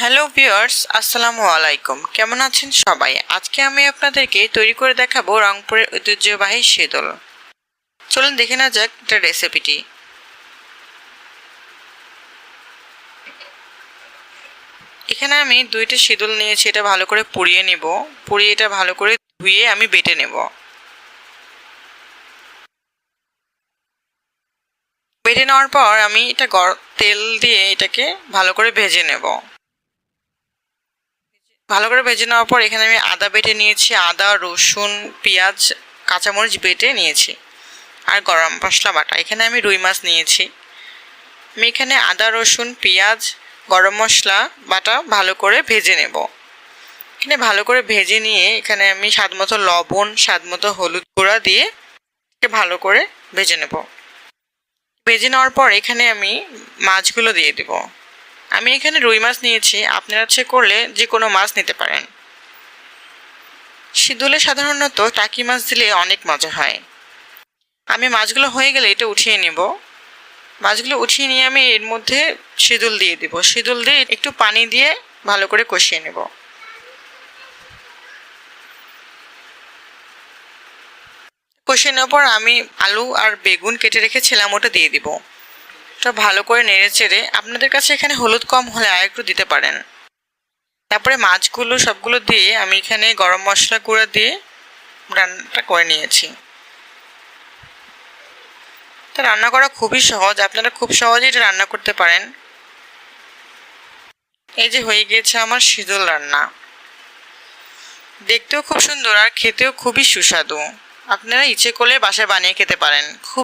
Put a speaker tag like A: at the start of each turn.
A: Hello viewers, আসসালামু আলাইকুম। কেমন আছেন সবাই? আজকে আমি আপনাদেরকে তৈরি করে দেখাবো রংপুরের ঐতিহ্যবাহী শীতল। চলুন দেখে না যাক এটা রেসিপিটি এখানে আমি দুইটা শীতল নিয়েছি, এটা ভালো করে পুড়িয়ে নেব। পুড়িয়ে এটা ভালো করে ধুয়ে আমি বেটে নেব। বেটে নেওয়ার পর আমি এটা তেল দিয়ে এটাকে ভালো করে ভেজে নেব। ভালো করে ভেজে নেওয়ার পর এখানে আমি আদা বেটে নিয়েছি, আদা, রসুন, পেঁয়াজ, কাঁচামরিচ বেটে নিয়েছি আর গরম মশলা বাটা। এখানে আমি রুই মাছ নিয়েছি। আমি এখানে আদা, রসুন, পেঁয়াজ, গরম মশলা বাটা ভালো করে ভেজে নেব। এখানে ভালো করে ভেজে নিয়ে এখানে আমি স্বাদ মতো লবণ স্বাদ মতো হলুদ গুঁড়া দিয়ে ভালো করে ভেজে নেব। ভেজে নেওয়ার পর এখানে আমি মাছগুলো দিয়ে দেব। আমি এখানে রুই মাছ নিয়েছি, আপনারা ইচ্ছে করলে যে কোনো মাছ নিতে পারেন। শীতলে সাধারণত টাকি মাছ দিলে অনেক মজা হয়। আমি মাছগুলো হয়ে গেলে এটা উঠিয়ে নেব। মাছগুলো উঠিয়ে নিয়ে আমি এর মধ্যে সিঁদুল দিয়ে দিব। সিঁদুল দিয়ে একটু পানি দিয়ে ভালো করে কষিয়ে নেব। কষিয়ে নেওয়ার পর আমি আলু আর বেগুন কেটে রেখেছিলাম, ওটা দিয়ে দিব। ওটা ভালো করে নেড়ে চেড়ে আপনাদের কাছে এখানে হলুদ কম হলে আর একটু দিতে পারেন। তারপরে মাছগুলো সবগুলো দিয়ে আমি এখানে গরম মশলা গুঁড়া দিয়ে রান্নাটা করে নিয়েছি। তা রান্না করা খুবই সহজ, আপনারা খুব সহজেই এটা রান্না করতে পারেন। এই যে হয়ে গিয়েছে আমার শীতল রান্না। দেখতেও খুব সুন্দর আর খেতেও খুবই সুস্বাদু। আপনারা ইচ্ছে করলে বাসায় বানিয়ে খেতে পারেন। খুব